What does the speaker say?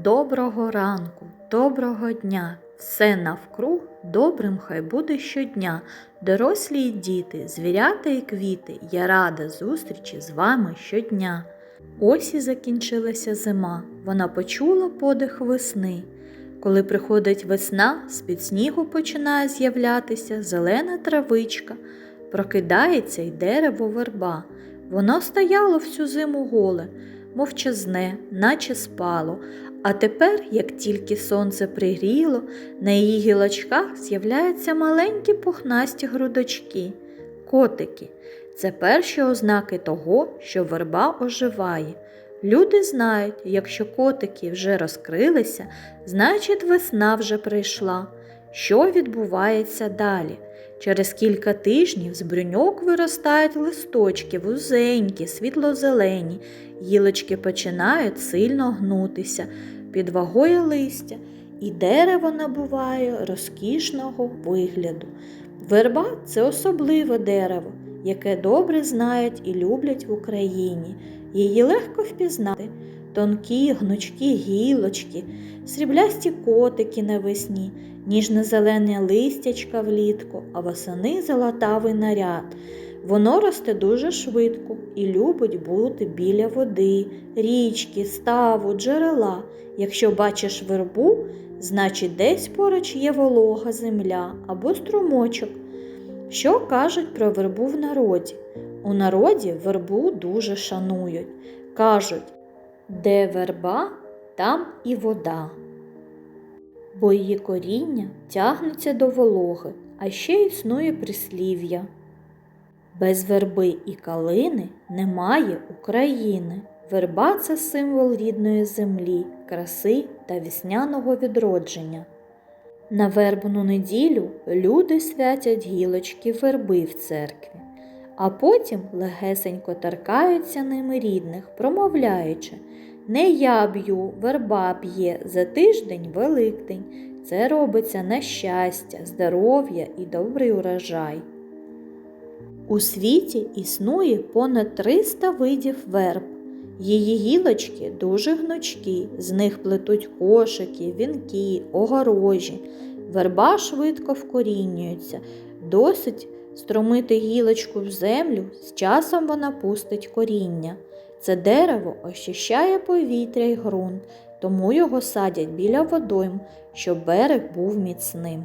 Доброго ранку, доброго дня, все навкруг добрим хай буде щодня. Дорослі й діти, звірята і квіти, я рада зустрічі з вами щодня. Ось і закінчилася зима, вона почула подих весни. Коли приходить весна, з-під снігу починає з'являтися зелена травичка, прокидається й дерево верба. Воно стояло всю зиму голе, мовчазне, наче спало, а тепер, як тільки сонце пригріло, на її гілочках з'являються маленькі пухнасті грудочки, котики. Це перші ознаки того, що верба оживає. Люди знають, якщо котики вже розкрилися, значить весна вже прийшла. Що відбувається далі? Через кілька тижнів з брюньок виростають листочки, вузенькі, світло-зелені, гілочки починають сильно гнутися під вагою листя, і дерево набуває розкішного вигляду. Верба це особливе дерево, яке добре знають і люблять в Україні. Її легко впізнати. Тонкі, гнучкі гілочки, сріблясті котики навесні, ніжно-зелене листячка влітку, а восени золотавий наряд. Воно росте дуже швидко і любить бути біля води, річки, ставу, джерела. Якщо бачиш вербу, значить десь поруч є волога земля або струмочок. Що кажуть про вербу в народі? У народі вербу дуже шанують. Кажуть, де верба, там і вода. Бо її коріння тягнеться до вологи, а ще існує прислів'я. Без верби і калини немає України. Верба це символ рідної землі, краси та весняного відродження. На вербну неділю люди святять гілочки верби в церкві, а потім легесенько торкаються ними рідних, промовляючи Не я б'ю, верба б'є за тиждень Великдень. Це робиться на щастя, здоров'я і добрий урожай. У світі існує понад 300 видів верб. Її гілочки дуже гнучкі, з них плетуть кошики, вінки, огорожі. Верба швидко вкорінюється, досить стромити гілочку в землю, з часом вона пустить коріння. Це дерево ощущає повітря й ґрунт, тому його садять біля водойм, щоб берег був міцним.